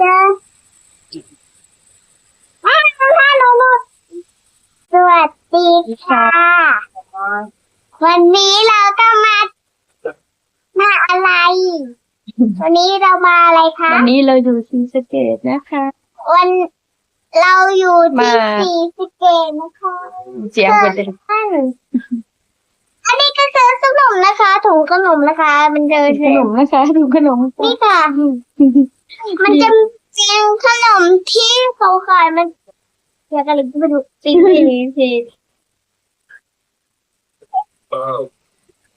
จ๊ะอ้าวฮัลโหลสวัสดีค่ะ วันนี้เราก็มา มาอะไร วันนี้เรามาอะไรคะ วันนี้เราอยู่ซีสะเกตนะคะ วันเราอยู่ที่มา สีสะเกตนะคะเสียงเป็นอันนี้ก็คือขนมนะคะถุงขนมนะคะ มันเดินขนมนะคะดูขนมนี่ค่ะ มันจะเป็นขนมที่เขาขายมันอยากกันเลยไปดูสิสิสิ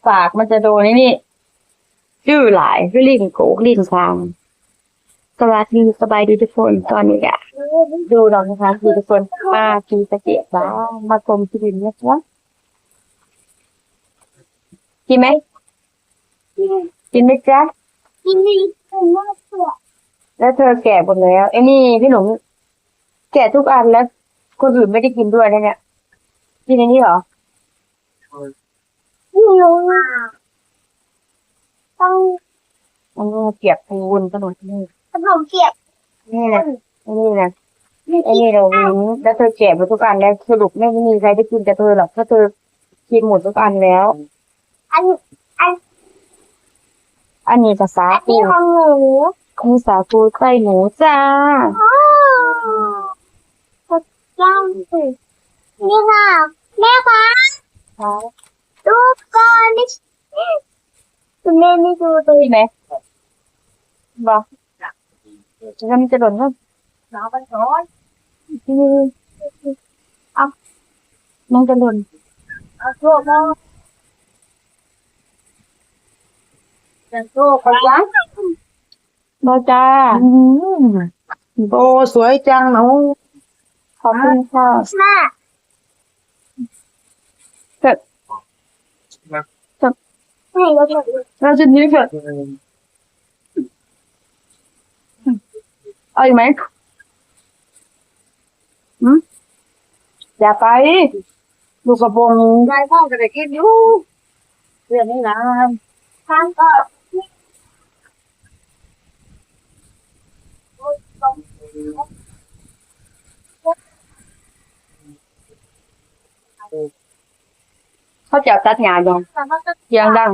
ปากมันจะโดนไอ้นี่ชื่อหลายคือลิ้นโกกลิ้นคางสวัสดีสบายดีทุกคนตอนนี้อะดูเรานะคะทุกคนมาซีสะเกตบ้างมากรมที่ดินเนี่ยจ้ะกินไหมกินไหมจ๊ะกินนี่เป็นมากเลย แล้วเธอแก่หมดแล้วไอ้นี่พี่หนุ่มแก่ทุกอันแล้วคนอื่นไม่ได้กินด้วยนะเนี่ยกินในนี้เหรอไม่รู้อะต้องมันก็เปียกปูนขนมนี่ขนมเปียกนี่นะไอ้นี่นะไอ้นี่เราวิ้งแล้วเธอแก่หมดทุกอันแล้วสรุปไม่มีใครได้กินแต่เธอหรอกถ้าเธอกินหมดทุกอันแล้ว อันอัน นี้ภาษานี้ปูของหนูมีสาคูไส้หมูจ้าอ๋อสุดยอดสินี่ค่ะแม่คะดูก่อนนี่คุณแม่ไม่ดูตัวดีไหมบอกจะทำจะหล่นก็น้องมันร้อนเอามันจะหล่นเอาโชคมา จะโชคไปยังบอจ้าโอ้สวยจังหนูขอบคุณค่ะแม่แบบไม่เราจะเราจะนี้แบบเอาอีกไหมหืมอย่าไปลูกกระโปรงนายพ่อจะได้กินอยู่เรื่องนี้นะทานก่อน เขาจะเอาตัดหญ้ายังแต่ว่าจะเสียงดัง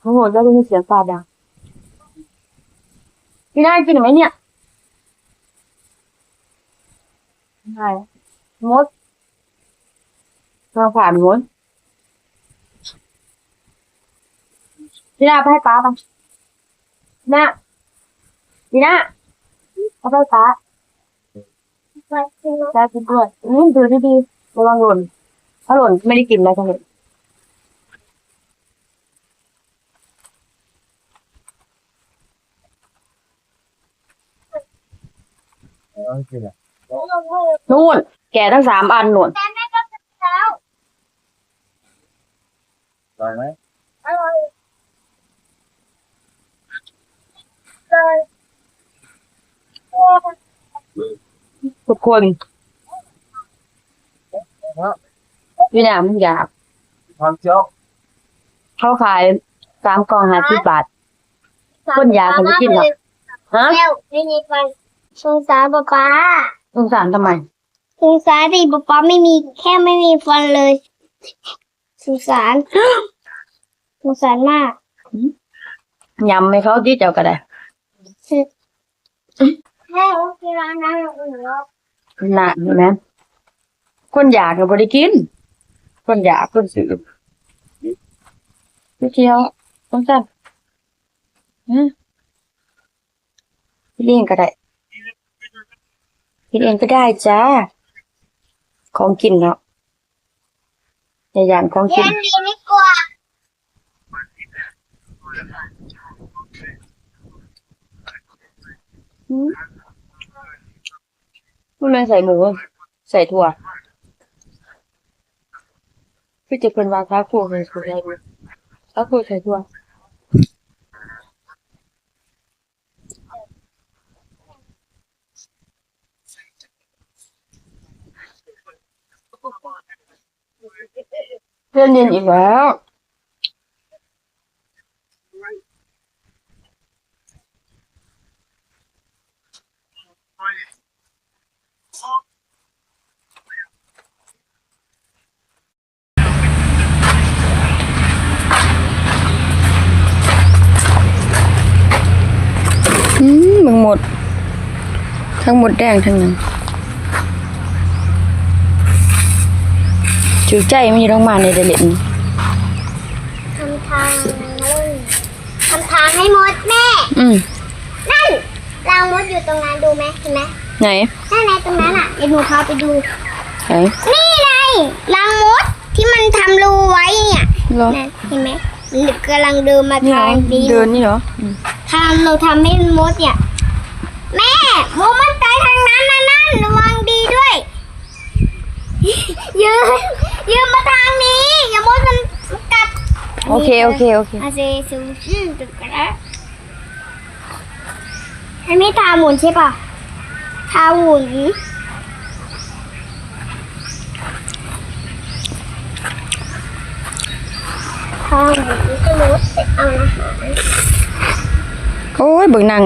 โอ้โหแล้วได้ยินเสียงฟ้าดังพี่นายกินไหมเนี่ยใช่มดมาผ่านมดพี่นาไปให้ป้าไปนะ พี่นาเอาไปให้ป้าไปกินได้กินด้วยอืมดูดีๆระวังหล่นถ้าหล่นไม่ได้กินแล้วทั้งหมดนู่น แก่ทั้งสามอันหนุนแต่แม่ก็จะแล้วอร่อยไหม อร่อยเลย ทุกคนพี่นามนอยากความเจ้าเขาขายสามกล่องห้าสิบบาท คนอยากจะไม่กินหรอกฮะแล้วไม่มีไฟสงสารป๊าป๊าสงสารทำไมสงสารดิป๊าป๊าไม่มีแค่ไม่มีฟันเลยสงสารสงสารมากยำให้เขาที่เจ้าก็ได้แม่โอเคแล้วนะอื่น แล้วน่ะเห็นไหมคนอยากก็บ่ได้กิน คนอยากคนซื้อไปเที่ยวสงสารฮะกินเองก็ได้กินเองก็ได้จ้า ของกินเนาะอย่าย่านของกิเรียนนดีไม่ กลัวมันไม่ใส่หมู ใส่ถั่วพี่จะเป็นวาทาคู่เลยคืออะไรดูถ้าคู่ใส่ถั่วเพื่อนเย็นอีกแล้ว ทั้งหมดแดงทั้งนั้นถือใจมันอยู่ต้องมาในเดลินทำทางเลยทำทางให้มดแม่ อืมนั่นรางมดอยู่ตรงนั้นดูไหมเห็นไหมไหนนั่นไงตรงนั้นอะเดี๋ยวหนูพาไปดูไหนนี่ไงรางมดที่มันทำรูไว้เนี่ยเหรอนั่นเห็นไหมมันกำลังเดินมานี่เหรทาองนี้เดินนี่เหรอทางเราทำให้มดเนี่ย แม่มดมันไปทางนั้นนะนั่น ระวังดีด้วย ยืนยืนมาทางนี้ อย่ามดมันกัดโอเคโอเคโอเค อาเซซูชิตึกกระอันนี้ทาหมุนใช่ปะทาหมุนทาหมุนก็รู้แต่เอาอาหาร โอ้ยเบิ่งนาง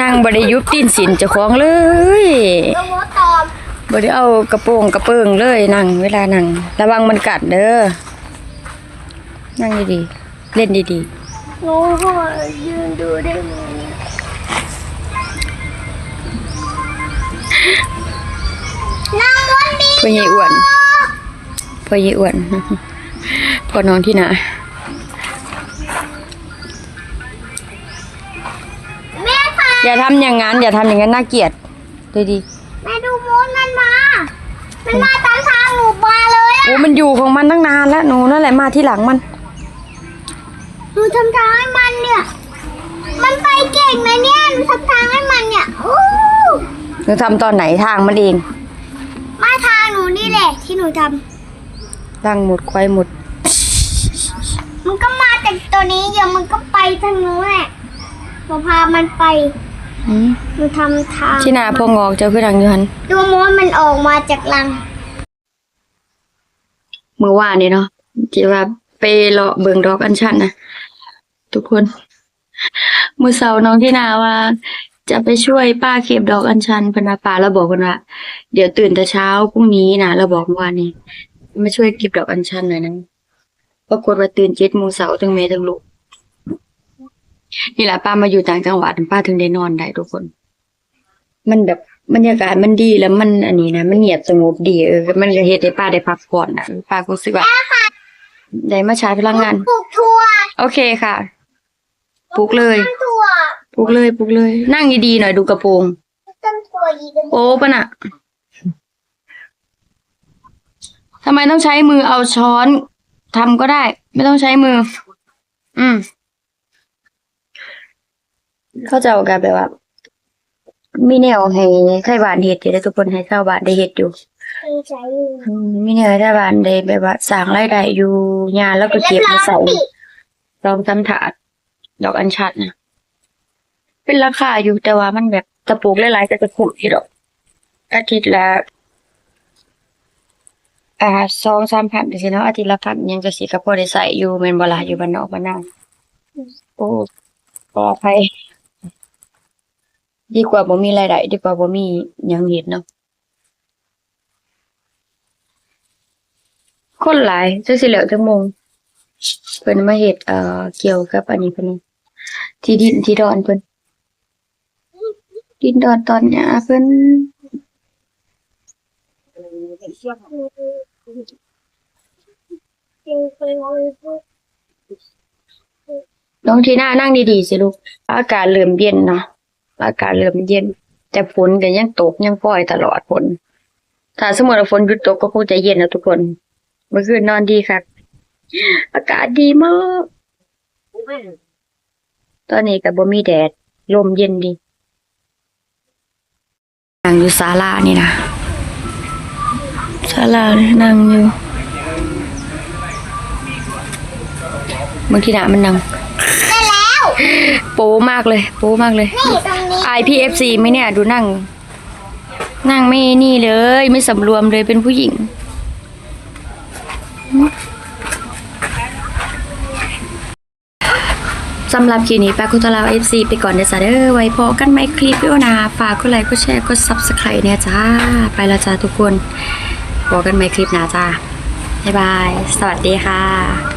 นางบ่ได้ยุบตีนสินเจ้าของเลยแล้วมดตอมบ่ได้เอากระโปรงกระเปิงเลยนางเวลานางระวังมันกัดเด้อนั่งดีๆ เล่นดีหนูขอยืนดูได้ไหมนางมดดีๆพ่อใหญ่อ้วนพ่อใหญ่อ้วนพ่อน้องที่น่ะ อย่าทำอย่างนั้น อย่าทำอย่างนั้นน่าเกลียดดีแม่ดูมดมันมา มันมาตามทางหนูมาเลยๆอะโอ้มันอยู่ของมันตั้งนานแล้วหนูนั่นแหละมาที่หลังมัน หนูทำทางให้มันเนี่ย มันไปเก่งนะเนี่ย หนูทำทางให้มันเนี่ยอู้หนูทำตอนไหนทางมันเองมาทางหนูนี่แหละที่หนูทร่างหมดควายหมดำมันก็มาจากตัวนี้เดี๋ยวมันก็ไปทางนู้นแหละหนูพามันไป อืมหนูทำทางที่นาพองอกเจ้าคือดังอยู่หันดูมดมันออกมาจากรัง เมื่อวานนี่เนาะที่ว่าไปเลาะเบิงดอกอัญชันนะทุกคนเมื่อเสาร์น้องที่นาว่า จะไปช่วยป้าเก็บดอกอัญชันเพนว่าป้าเราบอกกันว่าเดี๋ยวตื่นแต่เช้าพรุ่งนี้นะเราบอกเมื่อวานนี้มาช่วยเก็บดอกอัญชันหน่อยนะปรากฏว่าตื่นเจ็ดโมงเสาร์ทั้งเมย์ทั้งลูก นี่แหละป้ามาอยู่ต่างจังหวัดป้าถึงได้นอนได้ทุกคน มันแบบบรรยากาศมันดีแล้วมันอันนี้นะมันเงียบสงบดีเออมันก็เฮ็ดให้ป้าได้พักผ่อนนะป้าก็รู้สึกว่าได้มาชาร์จพลังงานปลูกถั่วโอเคค่ะปลุกเลยต้นถั่วปลุกเลยปลุกเลย นั่งดีๆหน่อยดูกระโปรงต้นถั่วยีกันโอ้ปะน่ะทำไมต้องใช้มือเอาช้อนทำก็ได้ ไม่ต้องใช้มือ อืม เข้าใจกันแบบว่ามีแนวให้ไทยบ้านเฮ็ดอยู่ได้อทุกคนให้ชาวบ้านได้เฮ็ดอยู่ไม่ใช้อืมมีแนวให้ไทยบ้านได้แบบว่าสร้างรายได้อยู่งานแล้วก็เก็บมาใส่รองทำถาดดอกอัญชันนะเป็นราคาอยู่แต่ว่ามันแบบตะปลูกหลายๆก็จะคุ้มอยู่ดอก อาทิตย์ละอ่าสองสามพันสิเนาะอาทิตย์ละพันยังจะสิกับพอได้ใส่อยู่แม่นบ่ล่ะอยู่บ้านนอกบ้านนาโอ้ปลอดภัย ดีกว่าบ่มีรายได้ดีกว่าบ่มีหยังเฮ็ดเนาะคนหลายจักสิแล้วจักโมงเพิ่นมาเฮ็ดเอ่อเกี่ยวกับอันนี้เพิ่นที่ดินที่ดอนเพิ่นดินดอนตอนหญ้าเพิ่นน้องทีน่านั่งดีๆสิลูก อากาศเริ่มเย็นเนาะ อากาศเริ่มเย็น แต่ฝนก็ยังตกยังปล่อยตลอดฝนถ้าสมมติว่าฝนหยุดตกก็คงจะเย็นนะทุกคนเมื่อคืนนอนดีค่ะอากาศดีมาก ตอนนี้ก็บ่มีแดด ลมเย็นดีนั่งอยู่ศาลานี่นะศาลานี่นั่งอยู่บางทีนะมันนั่งได้แล้ว โป๊มากเลย โป๊มากเลย นี่ต รงนี้ IPFC ไหมเนี่ย ดูนั่ง นั่งไม่นี่เลย ไม่สำรวมเลยเป็นผู้หญิง สำหรับคลิปนี้ปาคุตลาว FC ไปก่อนเดอจ้าเด้อไว้พอกันไหมคลิปวิโอนา ฝากกดไลค์กดแชร์กด Subscribe เนี่ยจ้า ไปแล้วจ้าทุกคนพอกันไหมคลิปหน้าจ้าบ๊ายบาย สวัสดีค่ะ